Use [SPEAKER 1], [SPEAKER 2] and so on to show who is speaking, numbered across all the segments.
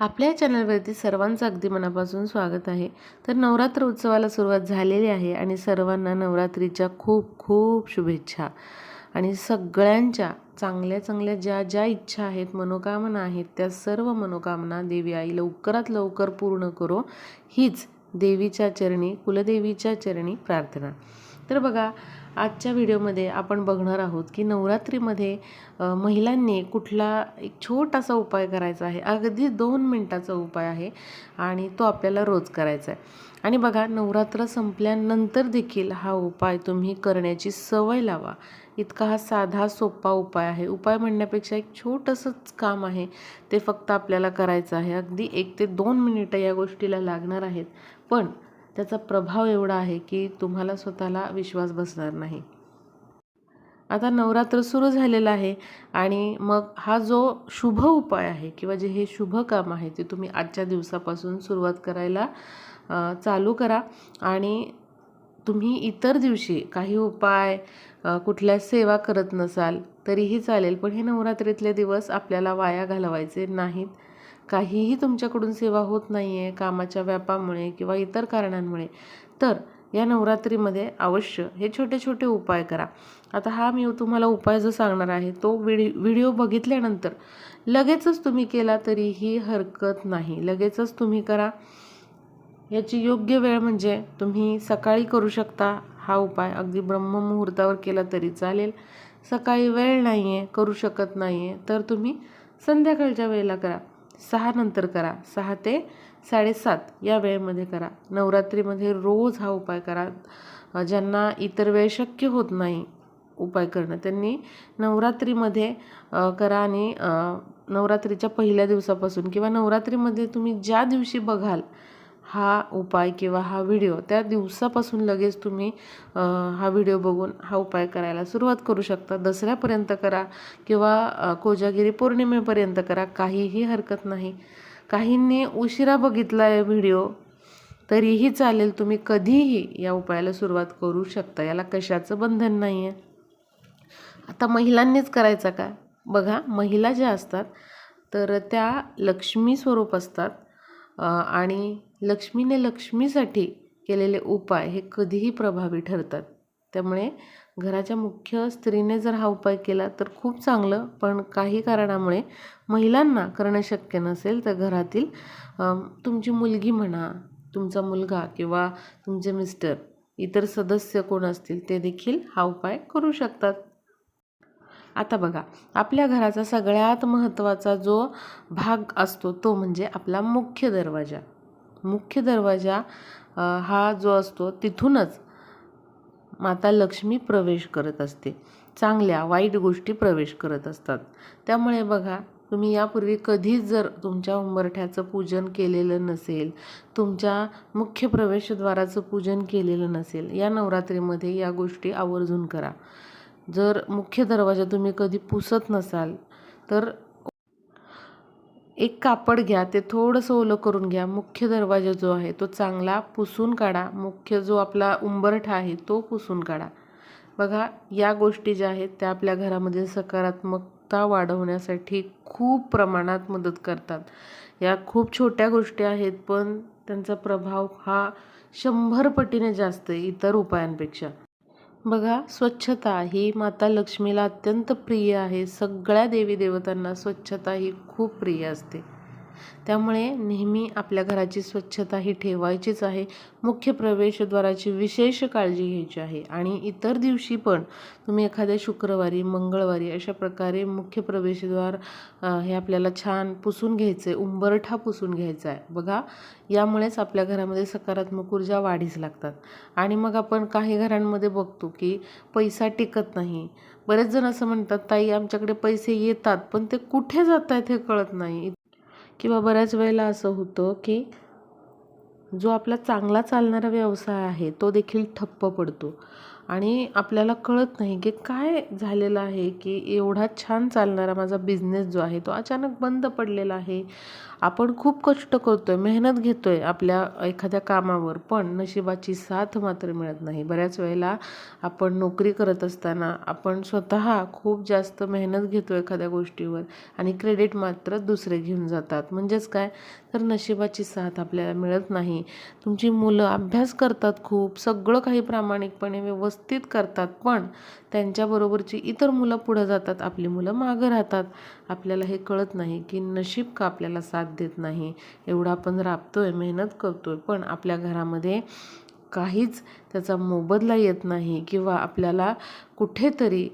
[SPEAKER 1] आपल्या चॅनलवरती सर्वांचं अगदी मनापासून स्वागत आहे. तर नवरात्र उत्सवाला सुरुवात झालेली आहे आणि सर्वांना नवरात्रीच्या खूप खूप शुभेच्छा. आणि सगळ्यांच्या चांगल्या चांगल्या ज्या ज्या इच्छा आहेत मनोकामना आहेत त्या सर्व मनोकामना देवी आई लवकरात लवकर पूर्ण करो. हीच देवीच्या चरणी कुलदेवीच्या चरणी प्रार्थना. तर बघा आजच्या व्हिडिओमध्ये आपण बघणार आहोत की नवरात्रीमध्ये महिलांनी कुठला एक छोटासा उपाय करायचा आहे. अगदी दोन मिनटाचा उपाय आहे आणि तो आपल्याला रोज करायचा आहे. आणि बघा नवरात्र संपल्यानंतर देखील हा उपाय तुम्ही करण्याची सवय लावा. इतका हा साधा सोपा उपाय आहे. उपाय म्हणण्यापेक्षा एक छोटंसंच काम आहे. ते फक्त आपल्याला करायचं आहे. अगदी एक ते दोन मिनिटं या गोष्टीला लागणार आहेत. पण त्याचा प्रभाव एवढा आहे की तुम्हाला स्वतःला विश्वास बसणार नाही. आता नवरात्र सुरू झालेलं आहे आणि मग हा जो शुभ उपाय आहे किंवा जे हे शुभ काम आहे ते तुम्ही आजच्या दिवसापासून सुरुवात करायला चालू करा. आणि तुम्ही इतर दिवशी काही उपाय कुठल्या सेवा करत नसाल तरीही चालेल पण हे नवरात्रीतले दिवस आपल्याला वाया घालवायचे नाहीत. काहीही तुमच्याकडून सेवा होत नाही आहे कामाच्या व्यापामुळे किंवा इतर कारणांमुळे तर या नवरात्रीमध्ये अवश्य हे छोटे छोटे उपाय करा. आता हा मी तुम्हाला उपाय जो सांगणार आहे तो व्हिडि व्हिडिओ बघितल्यानंतर लगेचच तुम्ही केला तरीही हरकत नाही. लगेचच तुम्ही करा. याची योग्य वेळ म्हणजे तुम्ही सकाळी करू शकता. हा उपाय अगदी ब्रह्ममुहूर्तावर केला तरी चालेल. सकाळी वेळ नाही आहे करू शकत नाही आहे तर तुम्ही संध्याकाळच्या वेळेला करा. सहा नंतर करा. सहा ते साडेसात या वेळेमध्ये करा. नवरात्रीमध्ये रोज हा उपाय करा. ज्यांना इतर वेळ शक्य होत नाही उपाय करणं त्यांनी नवरात्रीमध्ये करा आणि नवरात्रीच्या पहिल्या दिवसापासून किंवा नवरात्रीमध्ये तुम्ही ज्या दिवशी बघाल हा उपाय किंवा हा व्हिडिओ त्या दिवसापासून लगेच तुम्ही हा व्हिडिओ बघून हा उपाय करायला सुरुवात करू शकता. दसऱ्यापर्यंत करा किंवा कोजागिरी पौर्णिमेपर्यंत करा. काहीही हरकत नाही. काहींनी उशिरा बघितला आहे व्हिडिओ तरीही चालेल तुम्ही कधीही या उपायाला सुरुवात करू शकता. याला कशाचं बंधन नाही आहे आता महिलांनीच करायचा का? बघा महिला ज्या असतात तर त्या लक्ष्मी स्वरूप असतात आणि लक्ष्मीने लक्ष्मीसाठी केलेले उपाय हे कधीही प्रभावी ठरतात. त्यामुळे घराच्या मुख्य स्त्रीने जर हा उपाय केला तर खूप चांगलं पण काही कारणामुळे महिलांना करणं शक्य नसेल तर घरातील तुमची मुलगी म्हणा तुमचा मुलगा किंवा तुमचे मिस्टर इतर सदस्य कोण असतील ते देखील हा उपाय करू शकतात. आता बघा आपल्या घराचा सगळ्यात महत्त्वाचा जो भाग असतो तो म्हणजे आपला मुख्य दरवाजा. मुख्य दरवाजा हा जो असतो तिथूनच माता लक्ष्मी प्रवेश करत असते. चांगल्या वाईट गोष्टी प्रवेश करत असतात. त्यामुळे बघा तुम्ही यापूर्वी कधीच जर तुमच्या उंबरठ्याचं पूजन केलेलं नसेल तुमच्या मुख्य प्रवेशद्वाराचं पूजन केलेलं नसेल या नवरात्रीमध्ये या गोष्टी आवर्जून करा. जर मुख्य दरवाजा तुम्ही कधी पुसत नसाल तर एक कापड घ्या ते थोडंसं ओलं करून घ्या. मुख्य दरवाजा जो आहे तो चांगला पुसून काढा. मुख्य जो आपला उंबरठा आहे तो पुसून काढा. बघा या गोष्टी ज्या आहेत त्या आपल्या घरामध्ये सकारात्मकता वाढवण्यासाठी खूप प्रमाणात मदत करतात. या खूप छोट्या गोष्टी आहेत पण त्यांचा प्रभाव हा शंभर पटीने जास्त आहे इतर उपायांपेक्षा. बघा स्वच्छता ही माता लक्ष्मीला अत्यंत प्रिय आहे. सगळ्या देवी देवतांना स्वच्छता ही खूप प्रिय असते. त्यामुळे नेहमी आपल्या घराची स्वच्छता ही ठेवायचीच आहे. मुख्य प्रवेशद्वाराची विशेष काळजी घ्यायची आहे. आणि इतर दिवशी पण तुम्ही एखाद्या शुक्रवारी मंगळवारी अशा प्रकारे मुख्य प्रवेशद्वार हे आपल्याला छान पुसून घ्यायचं आहे उंबरठा पुसून घ्यायचा आहे बघा यामुळेच आपल्या घरामध्ये सकारात्मक ऊर्जा वाढीस लागतात. आणि मग आपण काही घरांमध्ये बघतो की पैसा टिकत नाही. बरेच जण असं म्हणतात ताई आमच्याकडे पैसे येतात पण ते कुठे जात आहेत हे कळत नाही. किंवा बऱ्याच वेळेला असं होतं की जो आपला चांगला चालणारा व्यवसाय आहे तो देखील ठप्प पडतो. आणि आपल्याला कळत नाही की काय झालेलं आहे की एवढा छान चालणारा माझा बिझनेस जो आहे तो अचानक बंद पडलेला आहे. आपण खूप कष्ट करतो आहे मेहनत घेतो आहे आपल्या एखाद्या कामावर पण नशिबाची साथ मात्र मिळत नाही. बऱ्याच वेळेला आपण नोकरी करत असताना आपण स्वतः खूप जास्त मेहनत घेतो एखाद्या गोष्टीवर आणि क्रेडिट मात्र दुसरे घेऊन जातात. म्हणजेच काय? तर नशिबाची साथ आपल्याला मिळत नाही. तुमची मुलं अभ्यास करतात खूप सगळं काही प्रामाणिकपणे व्यवस्थित करतात पण त्यांच्याबरोबरची इतर मुलं पुढं जातात आपली मुलं मागं राहतात. आपल्याला हे कळत नाही की नशीब का आपल्याला साथ देत नाही. एवढं आपण राबतोय मेहनत करतोय पण आपल्या घरामध्ये काहीच त्याचा मोबदला येत नाही किंवा आपल्याला कुठेतरी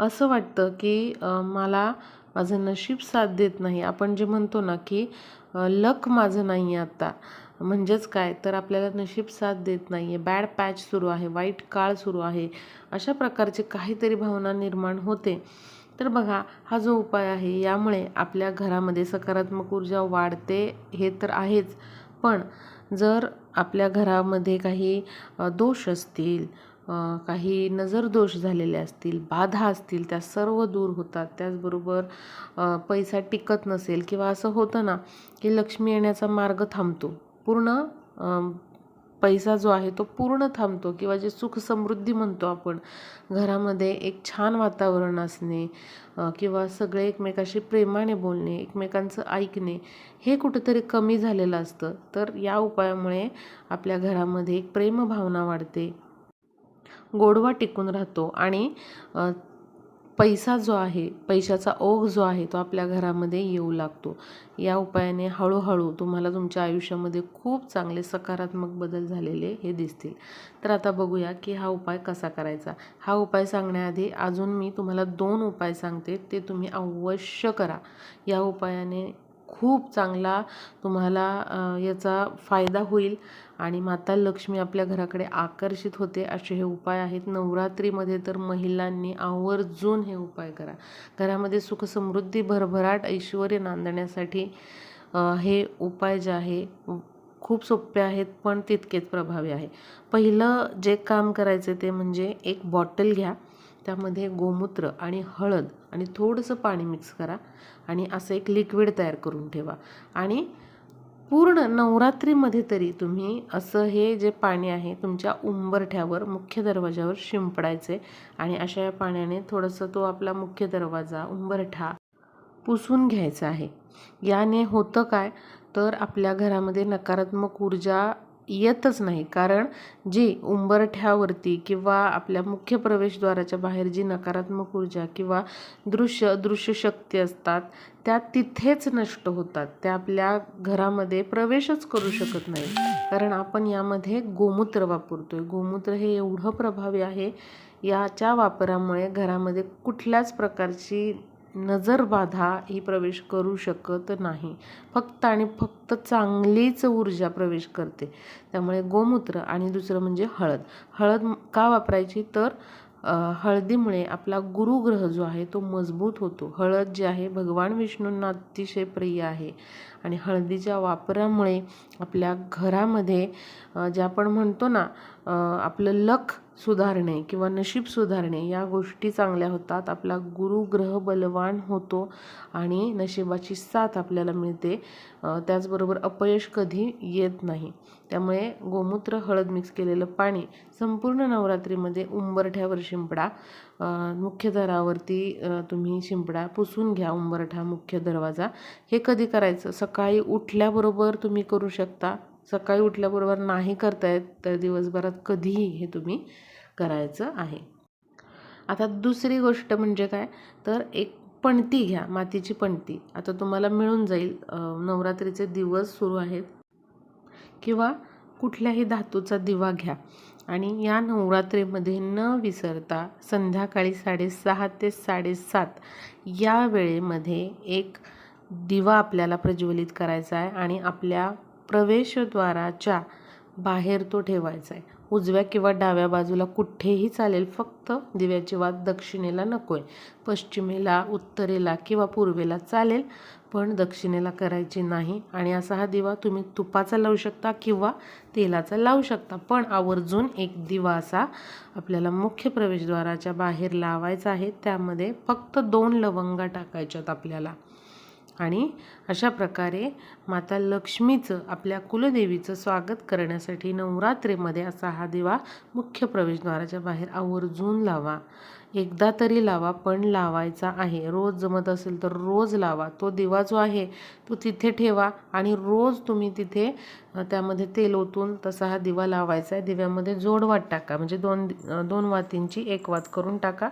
[SPEAKER 1] असं वाटतं की मला माझं नशीब साथ देत नाही. आपण जे म्हणतो ना की लक माझं नाही आहे आत्ता म्हणजेच काय? तर आपल्याला नशीब साथ देत नाही आहे बॅड पॅच सुरू आहे. वाईट काळ सुरू आहे. अशा प्रकारची काहीतरी भावना निर्माण होते. तर बघा हा जो उपाय आहे यामुळे आपल्या घरामध्ये सकारात्मक ऊर्जा वाढते हे तर आहेच. पण जर आपल्या घरामध्ये काही दोष असतील काही नजर दोष झालेले असतील बाधा असतील त्या सर्व दूर होतात. त्याचबरोबर पैसा टिकत नसेल किंवा असं होतं ना की लक्ष्मी येण्याचा मार्ग थांबतो. पूर्ण पैसा जो आहे तो पूर्ण थांबतो किंवा जे सुख समृद्धी म्हणतो आपण घरामध्ये एक छान वातावरण असणे किंवा सगळे एकमेकाशी प्रेमाने बोलणे एकमेकांचं ऐकणे हे कुठंतरी कमी झालेलं असतं. तर या उपायामुळे आपल्या घरामध्ये एक प्रेमभावना वाढते. गोडवा टिकून राहतो आणि पैसा जो आहे पैशाचा ओघ जो आहे तो आपल्या घरामध्ये येऊ लागतो. या उपायाने हळूहळू तुम्हाला तुमच्या आयुष्यामध्ये खूप चांगले सकारात्मक बदल झालेले हे दिसतील. तर आता बघूया की हा उपाय कसा करायचा? हा उपाय सांगण्याआधी अजून मी तुम्हाला दोन उपाय सांगते ते तुम्ही अवश्य करा. या उपायाने खूप चांगला तुम्हाला याचा फायदा होईल. आणि माता लक्ष्मी आपल्या घराकडे आकर्षित होते असे हे उपाय आहेत. नवरात्रीमध्ये तर महिलांनी आवर्जून हे उपाय करा. घरामध्ये सुख समृद्धी भरभराट ऐश्वर नांदण्यासाठी हे उपाय जे आहे खूप सोपे आहेत पण तितकेच प्रभावी आहे. पहिलं जे काम करायचं ते म्हणजे एक बॉटल घ्या. त्यामध्ये गोमूत्र आणि हळद आणि थोडंसं पाणी मिक्स करा आणि असं एक लिक्विड तयार करून ठेवा. आणि पूर्ण नवरात्रीमध्ये तरी तुम्ही असं हे जे पाणी आहे तुमच्या उंबरठ्यावर मुख्य दरवाजावर शिंपडायचे आणि अशा या पाण्याने थोडंसं तो आपला मुख्य दरवाजा उंबरठा पुसून घ्यायचा आहे. याने होतं काय? तर आपल्या घरामध्ये नकारात्मक ऊर्जा येतच नाही. कारण जी उंबरठ्यावरती किंवा आपल्या मुख्य प्रवेशद्वाराच्या बाहेर जी नकारात्मक ऊर्जा किंवा दृश्य दृश्य शक्ती असतात त्या तिथेच नष्ट होतात. त्या आपल्या घरामध्ये प्रवेशच करू शकत नाही. कारण आपण यामध्ये गोमूत्र वापरतो आहे गोमूत्र हे एवढं प्रभावी आहे याच्या वापरामुळे घरामध्ये कुठल्याच प्रकारची नजरबाधा ही प्रवेश करू शकत नाही. फक्त आणि फक्त चांगलीच ऊर्जा प्रवेश करते. त्यामुळे गोमूत्र आणि दुसरं म्हणजे हळद. हळद का वापरायची? तर हळदीमुळे आपला गुरुग्रह जो आहे तो मजबूत होतो. हळद जी आहे भगवान विष्णूंना अतिशय प्रिय आहे. आणि हळदीच्या वापरामुळे आपल्या घरामध्ये जे आपण म्हणतो ना आपलं लख सुधारणे किंवा नशीब सुधारणे या गोष्टी चांगल्या होतात. आपला गुरुग्रह बलवान होतो आणि नशिबाची साथ आपल्याला मिळते. त्याचबरोबर अपयश कधी येत नाही. त्यामुळे गोमूत्र हळद मिक्स केलेलं पाणी संपूर्ण नवरात्रीमध्ये उंबरठ्यावर शिंपडा. मुख्य दरावरती तुम्ही शिंपडा पुसून घ्या उंबरठा मुख्य दरवाजा. हे कधी करायचं? सकाळी उठल्याबरोबर तुम्ही करू शकता. सकाळी उठल्याबरोबर नाही करता येत तर दिवसभरात कधीही हे तुम्ही करायचं आहे. आता दुसरी गोष्ट म्हणजे काय? तर एक पणती घ्या मातीची पणती. आता तुम्हाला मिळून जाईल नवरात्रीचे दिवस सुरू आहेत. किंवा कुठल्याही धातूचा दिवा घ्या. आणि या नवरात्रीमध्ये न विसरता संध्याकाळी साडेसहा ते साडेसात या वेळेमध्ये एक दिवा आपल्याला प्रज्वलित करायचा आहे आणि आपल्या प्रवेशद्वाराच्या बाहेर तो ठेवायचा आहे. उजव्या किंवा डाव्या बाजूला कुठेही चालेल फक्त दिव्याची वात दक्षिणेला नको आहे पश्चिमेला उत्तरेला किंवा पूर्वेला चालेल पण दक्षिणेला करायची नाही. आणि असा हा दिवा तुम्ही तुपाचा लावू शकता किंवा तेलाचा लावू शकता. पण आवर्जून एक दिवा असा आपल्याला मुख्य प्रवेशद्वाराच्या बाहेर लावायचा आहे. त्यामध्ये फक्त दोन लवंगा टाकायच्यात आपल्याला. आणि अशा प्रकारे माता लक्ष्मीचं आपल्या कुलदेवीचं स्वागत करण्यासाठी नवरात्रीमध्ये असा हा दिवा मुख्य प्रवेशद्वाराच्या बाहेर आवर्जून लावा. एकदा तरी लावा पण लावायचा आहे. रोज जमत असेल तर रोज लावा. तो दिवा जो आहे तो तिथे ठेवा आणि रोज तुम्ही तिथे त्यामध्ये तेल ओतून तसा हा दिवा लावायचा आहे. दिव्यामध्ये जोडवात टाका. म्हणजे दोन दोन वातींची एक वात करून टाका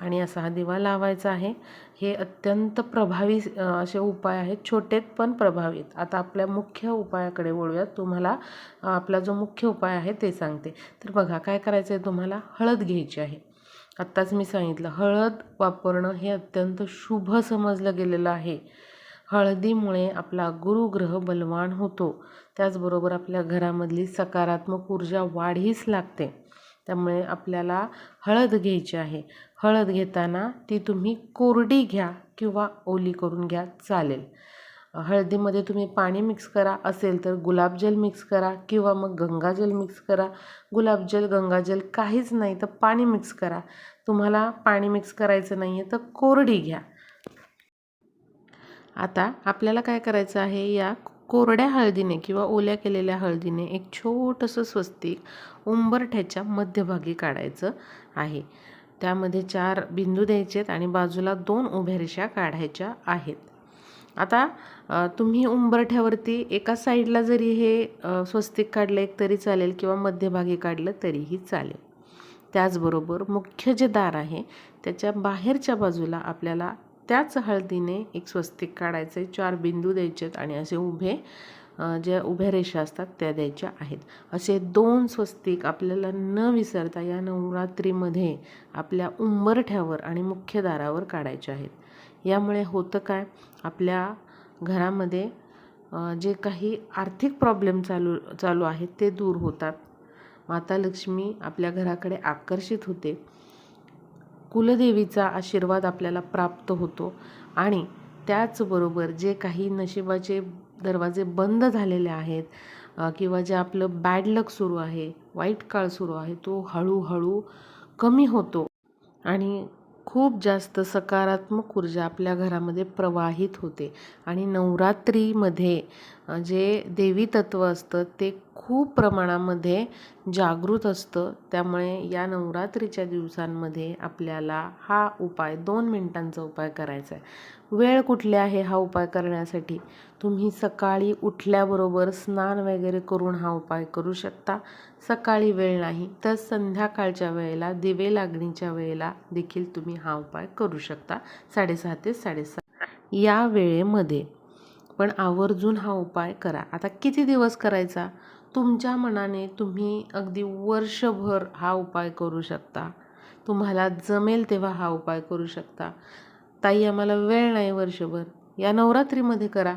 [SPEAKER 1] आणि असा हा दिवा लावायचा आहे. हे अत्यंत प्रभावी असे उपाय आहेत. छोटेत पण प्रभावीत. आता आपल्या मुख्य उपायाकडे वळूयात. तुम्हाला आपला जो मुख्य उपाय आहे ते सांगते. तर बघा काय करायचं आहे तुम्हाला? हळद घ्यायची आहे. आत्ताच मी सांगितलं हळद वापरणं हे अत्यंत शुभ समजलं गेलेलं आहे. हळदीमुळे आपला गुरुग्रह बलवान होतो. त्याचबरोबर आपल्या घरामधली सकारात्मक ऊर्जा वाढीस लागते. त्यामुळे आपल्याला हळद घ्यायची आहे. हळद घेताना ती तुम्ही कोरडी घ्या किंवा ओली करून घ्या चालेल. हळदीमध्ये तुम्ही पाणी मिक्स करा असेल तर गुलाबजल मिक्स करा किंवा मग गंगाजल मिक्स करा. गुलाबजल गंगाजल काहीच नाही तर पाणी मिक्स करा. तुम्हाला पाणी मिक्स करायचं नाही आहे तर कोरडी घ्या. आता आपल्याला काय करायचं आहे या कोरड्या हळदीने किंवा ओल्या केलेल्या हळदीने एक छोटंसं स्वस्तिक उंबरठ्याच्या मध्यभागी काढायचं आहे. त्यामध्ये चार बिंदू द्यायचे आहेत आणि बाजूला दोन उभ्या रेषा काढायच्या आहेत. आता तुम्ही उंबरठ्यावरती एका साईडला जरी हे स्वस्तिक काढलं एक तरी चालेल किंवा मध्यभागी काढलं तरीही चालेल. त्याचबरोबर मुख्य जे दार आहे त्याच्या बाहेरच्या बाजूला आपल्याला त्याच हळदीने एक स्वस्तिक काढायचं आहे चार बिंदू द्यायचे आहेत आणि असे उभे ज्या उभ्या रेषा असतात त्या द्यायच्या आहेत. असे दोन स्वस्तिक आपल्याला न विसरता या नवरात्रीमध्ये आपल्या उंबरठ्यावर आणि मुख्य दारावर काढायचे आहेत. यामुळे होतं काय? आपल्या घरामध्ये जे काही आर्थिक प्रॉब्लेम चालू चालू आहेत ते दूर होतात. माता लक्ष्मी आपल्या घराकडे आकर्षित होते. कुलदेवीचा आशीर्वाद आपल्याला प्राप्त होतो. आणि त्याचबरोबर जे काही नशिबाचे दरवाजे बंद झालेले आहेत किंवा जे आपलं बॅड लक सुरू आहे वाईट काळ सुरू आहे तो हळूहळू कमी होतो. आणि खूप जास्त सकारात्मक ऊर्जा आपल्या घरामध्ये प्रवाहित होते. आणि नवरात्रीमध्ये जे देवी तत्व असतं ते खूप प्रमाणामध्ये जागृत असतं. त्यामुळे या नवरात्रीच्या दिवसांमध्ये आपल्याला हा उपाय दोन मिनटांचा उपाय करायचा आहे वेळ कुठली आहे हा उपाय करण्यासाठी? तुम्ही सकाळी उठल्याबरोबर स्नान वगैरे करून हा उपाय करू शकता. सकाळी वेळ नाही तर संध्याकाळच्या वेळेला दिवे लागणीच्या वेळेला देखील तुम्ही हा उपाय करू शकता. साडेसहा ते साडेसहा या वेळेमध्ये. पण आवर्जून हा उपाय करा. आता किती दिवस करायचा? तुमच्या मनाने तुम्ही अगदी वर्षभर हा उपाय करू शकता. तुम्हाला जमेल तेव्हा हा उपाय करू शकता. ताई आम्हाला वेळ नाही वर्षभर. या नवरात्रीमध्ये करा.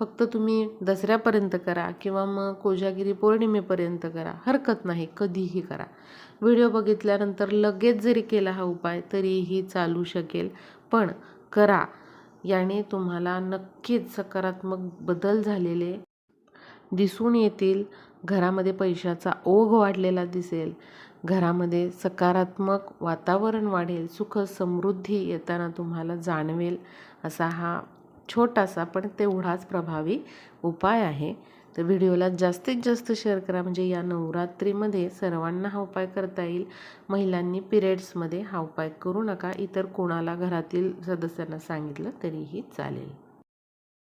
[SPEAKER 1] फक्त तुम्ही दसऱ्यापर्यंत करा किंवा मग कोजागिरी पौर्णिमेपर्यंत करा. हरकत नाही कधीही करा. व्हिडिओ बघितल्यानंतर लगेच जरी केला हा उपाय तरीही चालू शकेल. पण करा. याने तुम्हाला नक्कीच सकारात्मक बदल झालेले दिसून येतील. घरामध्ये पैशाचा ओघ वाढलेला दिसेल. घरामध्ये सकारात्मक वातावरण वाढेल. सुख समृद्धी येताना तुम्हाला जाणवेल असा हा छोटासा पण तेवढाच प्रभावी उपाय आहे. तर व्हिडिओला जास्तीत जास्त शेअर करा. म्हणजे या नवरात्रीमध्ये सर्वांना हा उपाय करता येईल. महिलांनी पिरियड्समध्ये हा उपाय करू नका. इतर कोणाला घरातील सदस्यांना सांगितलं तरीही चालेल.